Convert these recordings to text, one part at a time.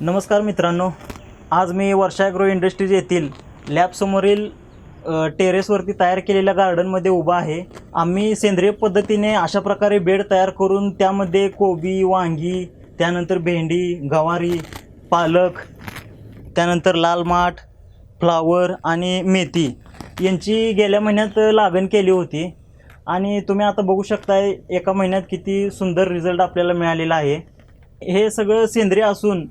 नमस्कार मित्रांनो आज मी वर्षा ॲग्रो इंडस्ट्रीज येथील लॅबसमोरील टेरेसवरती तयार केलेल्या गार्डनमध्ये उभा आहे. आम्ही सेंद्रिय पद्धतीने अशा प्रकारे बेड तयार करून त्यामध्ये कोबी वांगी त्यानंतर भेंडी गवारी पालक त्यानंतर लाल माठ फ्लावर आणि मेथी यांची गेल्या महिन्यात लागण केली होती. आणि तुम्ही आता बघू शकताय एका महिन्यात किती सुंदर रिझल्ट आपल्याला मिळालेला आहे. हे सगळं सेंद्रिय असून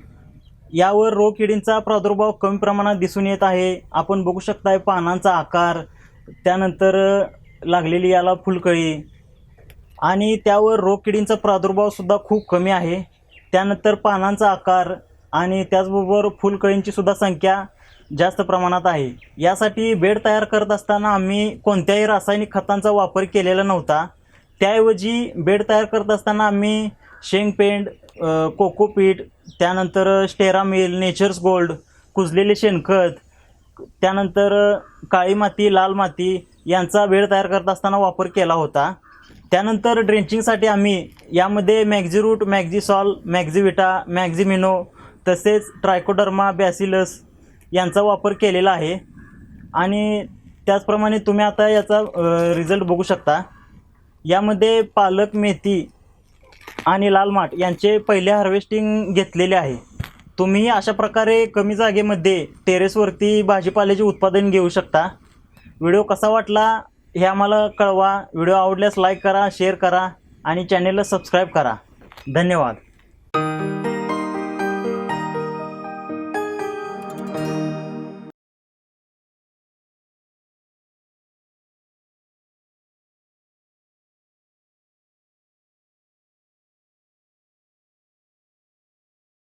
यावर रोगकिडींचा प्रादुर्भाव कमी प्रमाणात दिसून येत आहे. आपण बघू शकताय पानांचा आकार त्यानंतर लागलेली याला फुलकळी. आणि त्यावर रोगकिडींचा प्रादुर्भावसुद्धा खूप कमी आहे. त्यानंतर पानांचा आकार आणि त्याचबरोबर फुलकळींचीसुद्धा संख्या जास्त प्रमाणात आहे. यासाठी बेड तयार करत असताना आम्ही कोणत्याही रासायनिक खतांचा वापर केलेला नव्हता. त्याऐवजी बेड तयार करत असताना आम्ही शेंगपेंड कोकोपीट त्यानंतर स्टेरा मिल नेचर्स गोल्ड कुजलेले शेणखत त्यानंतर काळी माती लाल माती यांचा वेळ तयार करत असताना वापर केला होता. त्यानंतर ड्रेंचिंगसाठी आम्ही यामध्ये मॅक्झिरूट मॅग्झीसॉल मॅग्झीविटा मॅग्झिमिनो तसेच ट्रायकोडर्मा बॅसिलस यांचा वापर केलेला आहे. आणि त्याचप्रमाणे तुम्ही आता याचा रिझल्ट बघू शकता. यामध्ये पालक मेथी आणि लाल माठ यांचे पहिले हार्वेस्टिंग घेतलेले आहे. तुम्ही अशा प्रकारे कमी जागेमध्ये टेरेसवरती भाजीपाल्याचे उत्पादन घेऊ शकता. व्हिडिओ कसा वाटला हे आम्हाला कळवा. व्हिडिओ आवडल्यास लाईक करा शेअर करा आणि चॅनेलला सबस्क्राईब करा. धन्यवाद.